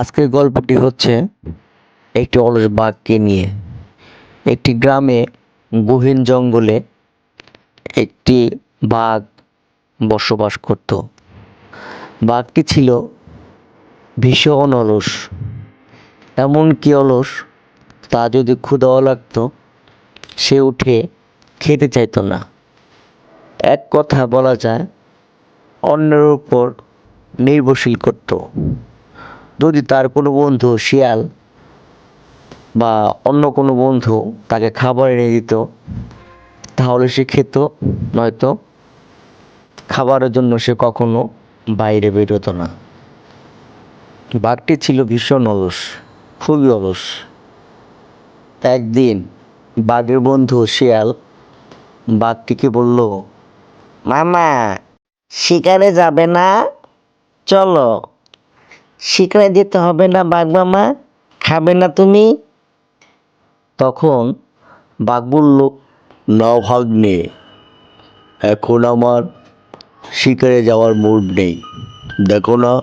আজকের গল্পটি হচ্ছে একটি অলস বাঘকে নিয়ে। একটি গ্রামে গহীন জঙ্গলে একটি বাঘ বসবাস করত। বাঘটি ছিল ভীষণ অলস। এমন কি অলস, তা যদি ক্ষুধাও লাগতো, সে উঠে খেতে চাইতো না। এক কথা বলা যায়, অন্যের উপর নির্ভরশীল করত। যদি তার কোনো বন্ধু শিয়াল বা অন্য কোনো বন্ধু তাকে খাবার এনে দিত, তাহলে সে খেত, নয়তো খাবারের জন্য সে কখনো বাইরে বেরোতো না। বাঘটি ছিল ভীষণ অলস, খুবই অলস। একদিন বাঘের বন্ধু শিয়াল বাঘটিকে বলল, মামা, শিকারে যাবে না? চলো। শিকারে যেতে হবে না বাঘ মামা খাবে না তুমি। তখন বাঘ বলল না ভাগ্নে এখন আমার শিকারে যাওয়ার মুড নেই। দেখো না,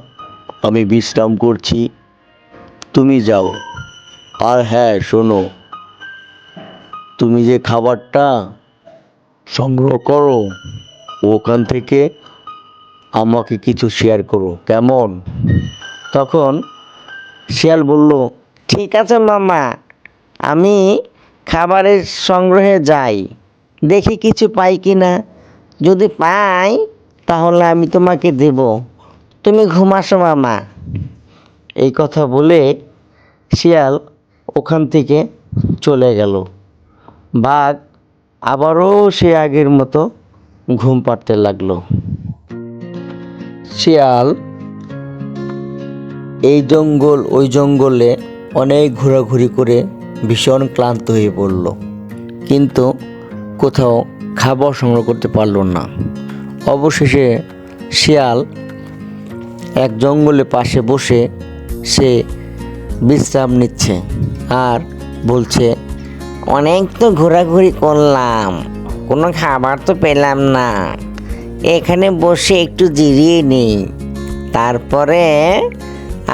আমি বিশ্রাম করছি। তুমি যাও। আর হ্যাঁ শোনো। তুমি যে খাবারটা সংগ্রহ করো, ওখান থেকে আমাকে কিছু শেয়ার করো। কেমন? তখন শিয়াল বলল, ঠিক আছে মামা, আমি খাবারের সংগ্রহে যাই। দেখি কিছু পাই কি না। যদি পাই, তাহলে আমি তোমাকে দেব। তুমি ঘুমাসো মামা। এই কথা বলে শিয়াল ওখান থেকে চলে গেল। বাঘ আবারও সে আগের মতো ঘুম পাড়তে লাগল। শিয়াল এই জঙ্গল, ওই জঙ্গলে অনেক ঘোরাঘুরি করে ভীষণ ক্লান্ত হয়ে পড়ল। কিন্তু কোথাও খাবার সংগ্রহ করতে পারল না। অবশেষে শিয়াল এক জঙ্গলে পাশে বসে সে বিশ্রাম নিচ্ছে আর বলছে, অনেক তো ঘোরাঘুরি করলাম, কোনো খাবার তো পেলাম না। এখানে বসে একটু জিরিয়ে নিই। তারপরে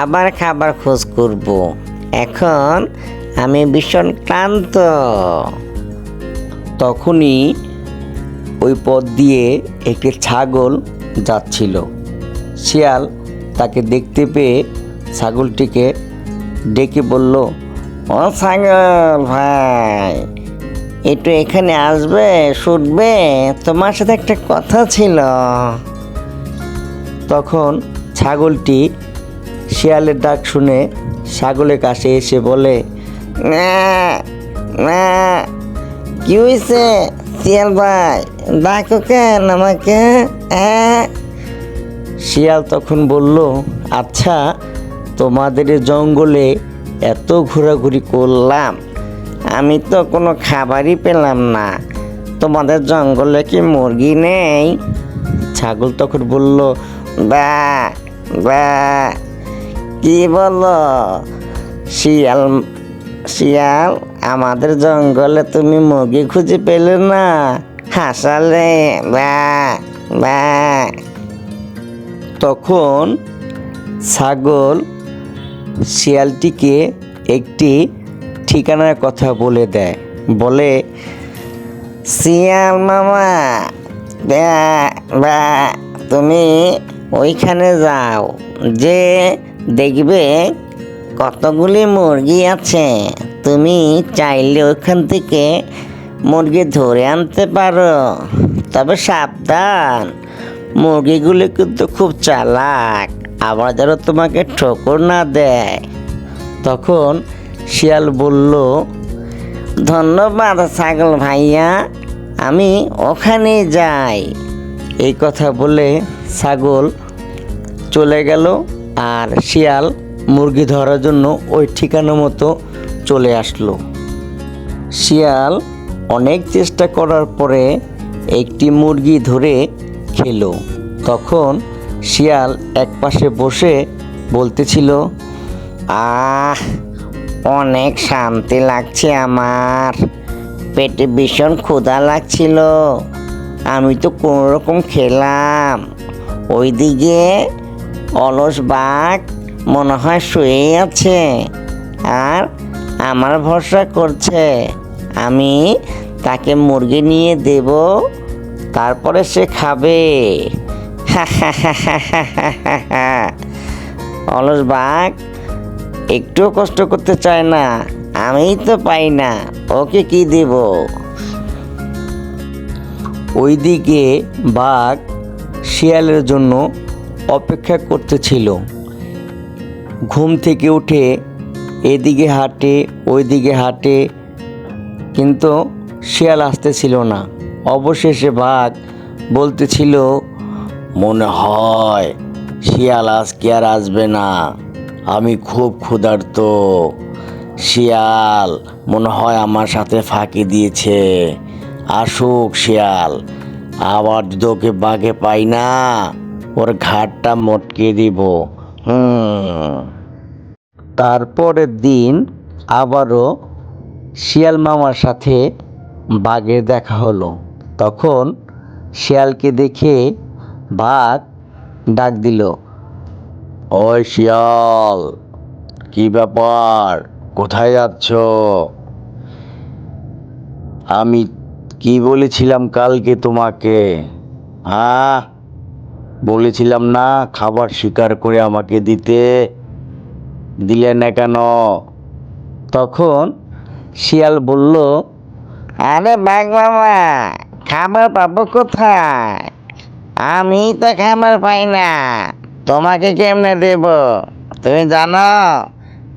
আবার খাবার খোঁজ করব। এখন আমি ভীষণ ক্লান্ত। তখনই ওই পথ দিয়ে একটি ছাগল যাচ্ছিল। শিয়াল তাকে দেখতে পেয়ে ছাগলটিকে ডেকে বলল, ও ছাগল ভাই, একটু এখানে আসবে, শুটবে? তোমার সাথে একটা কথা ছিল। তখন ছাগলটি শিয়ালের ডাক শুনে ছাগলের কাছে এসে বলে কি হয়েছে শিয়াল ভাই? ডাকো কেন আমাকে হ্যাঁ? শিয়াল তখন বলল আচ্ছা তোমাদের জঙ্গলে এত ঘোরাঘুরি করলাম, আমি তো কোনো খাবারই পেলাম না। তোমাদের জঙ্গলে কি মুরগি নেই? ছাগল তখন বলল, বা বা কি বলো? শিয়াল শিয়াল আমাদের জঙ্গলে তুমি মুরগি খুঁজে পেলে না? হাসালে বা বা। তখন ছাগল শিয়ালটিকে একটি ঠিকানার কথা বলে দেয়। বলে শিয়াল মামা ব্যা, তুমি ওইখানে যাও। যে দেখবে কতগুলি মুরগি আছে। তুমি চাইলে ওইখান থেকে মুরগি ধরে আনতে পারো। তবে সাবধান, মুরগিগুলি কিন্তু খুব চালাক, আবার যেন তোমাকে ঠোকর না দেয়। তখন শিয়াল বলল, ধন্যবাদ ছাগল ভাইয়া, আমি ওখানে যাই। এই কথা বলে ছাগল চলে গেল। আর শিয়াল মুরগি ধরার জন্য ওই ঠিকানা মতো চলে আসলো। শিয়াল অনেক চেষ্টা করার পরে একটি মুরগি ধরে খেল। তখন শিয়াল এক পাশে বসে বলতেছিল, আহ, অনেক শান্তি লাগছে আমার। পেটে ভীষণ ক্ষুধা লাগছিল। আমি তো কোনো রকম খেলাম। ওইদিকে অলস বাঘ মনে হয় শুয়ে আছে আর আমার ভরসা করছে। আমি তাকে মুরগি নিয়ে দেব, তারপরে সে খাবে। অলস বাঘ একটুও কষ্ট করতে চায় না, আমিই তো পাই না, ওকে কি দেব? ওইদিকে বাঘ শিয়ালের জন্য অপেক্ষা করতেছিল। ঘুম থেকে উঠে এদিকে হাঁটে, ওইদিকে হাঁটে, কিন্তু শিয়াল আসতেছিল না। অবশেষে বাঘ বলতেছিল, মনে হয় শিয়াল আজকে আর আসবে না। আমি খুব ক্ষুধার্ত। শিয়াল মনে হয় আমার সাথে ফাঁকি দিয়েছে। আসুক শিয়াল, আবার যদি বাঘে পাই না। ওর ঘাটটা মটকে দিব। তারপরের দিন আবারও শিয়াল মামার সাথে বাঘের দেখা হলো। তখন শিয়ালকে দেখে বাঘ ডাক দিল, ওই শিয়াল, কি ব্যাপার? কোথায় যাচ্ছ? আমি কি বলেছিলাম কালকে তোমাকে? হ্যাঁ? বলেছিলাম, না, খাবার শিকার করে আমাকে দিতে। দিলে না কেন? তখন শিয়াল বলল, আরে বাঘ মামা, খাবার পাবো কোথায়? আমি তো খাবার পাই না, তোমাকে কেমনে দেব? তুমি জানো,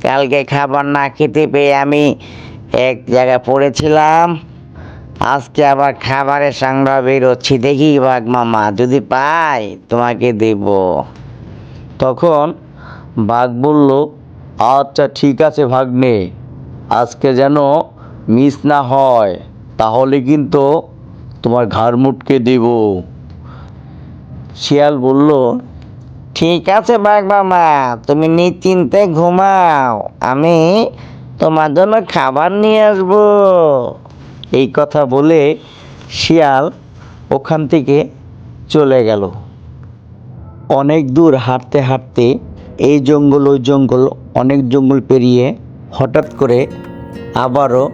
কালকে খাবার না খেতে পেয়ে আমি এক জায়গায় পড়েছিলাম। আজকে আবার খাবারের সংগ্রহ বেরোচ্ছি। দেখি বাঘ মামা, যদি পাই তোমাকে দেব। তখন বাঘ বলল আচ্ছা ঠিক আছে ভাগ্নে, আজকে যেন মিস না হয়, তাহলে কিন্তু তোমার ঘাড় মুটকে দেব। শিয়াল বলল, ঠিক আছে বাঘ মামা, তুমি নিশ্চিন্তে ঘুমাও, আমি তোমার জন্য খাবার নিয়ে আসব। এই কথা বলে শিয়াল ওখান থেকে চলে গেল। অনেক দূর হাঁটতে হাঁটতে এই জঙ্গল, ওই জঙ্গল, অনেক জঙ্গল পেরিয়ে হঠাৎ করে আবারও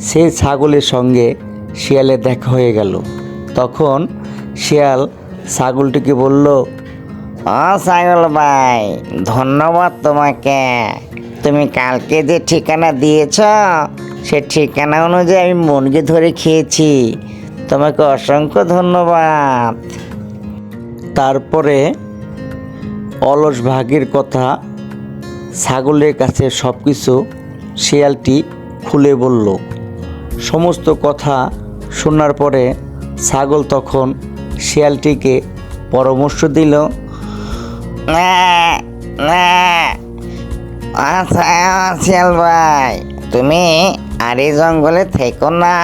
সেই ছাগলের সঙ্গে শিয়ালের দেখা হয়ে গেল। তখন শিয়াল ছাগলটিকে বলল, ও ছাগল ভাই, ধন্যবাদ তোমাকে। তুমি কালকে যে ঠিকানা দিয়েছ সে ঠিকানা অনুযায়ী আমি মনকে ধরে খেয়েছি। তোমাকে অসংখ্য ধন্যবাদ। তারপরে অলস ভাগের কথা ছাগলের কাছে সব কিছু শিয়ালটি খুলে বলল। সমস্ত কথা শোনার পরে ছাগল তখন শিয়ালটিকে পরামর্শ দিল, না আচ্ছা শিয়াল ভাই, তুমি আর এই জঙ্গলে থেকো না।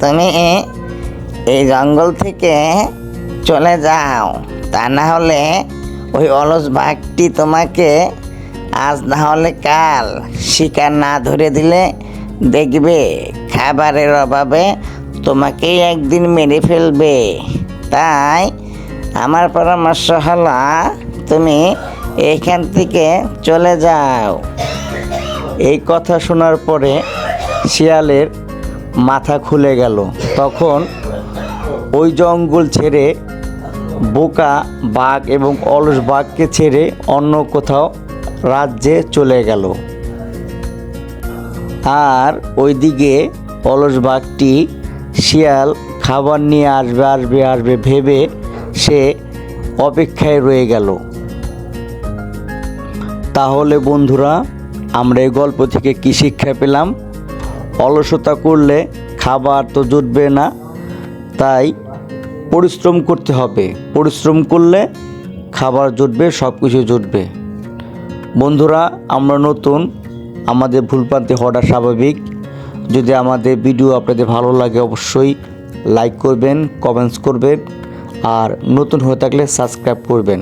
তুমি এই জঙ্গল থেকে চলে যাও। তা না হলে ওই অলস বাঘটি তোমাকে আজ না হলে কাল শিকার না ধরে দিলে দেখবে খাবারের অভাবে তোমাকেই একদিন মেরে ফেলবে। তাই আমার পরামর্শ হলো, তুমি এখান থেকে চলে যাও। এই কথা শোনার পরে শিয়ালের মাথা খুলে গেল। তখন ওই জঙ্গল ছেড়ে বোকা, বাঘ এবং অলস বাঘকে ছেড়ে অন্য কোথাও রাজ্যে চলে গেল। আর ওইদিকে অলস বাঘটি শিয়াল খাবার নিয়ে আসবে আসবে আসবে ভেবে সে অপেক্ষায় রয়ে গেল। তাহলে বন্ধুরা, আমরা এই গল্প থেকে কী শিক্ষা পেলাম? অলসতা করলে খাবার তো জুটবে না, তাই পরিশ্রম করতে হবে। পরিশ্রম করলে খাবার জুটবে সব কিছু জুটবে। বন্ধুরা, আমরা নতুন, আমাদের ভুলপ্রান্তি হওয়াটা স্বাভাবিক। যদি আমাদের ভিডিও আপনাদের ভালো লাগে, অবশ্যই লাইক করবেন কমেন্টস করবেন, আর নতুন হয়ে থাকলে সাবস্ক্রাইব করবেন।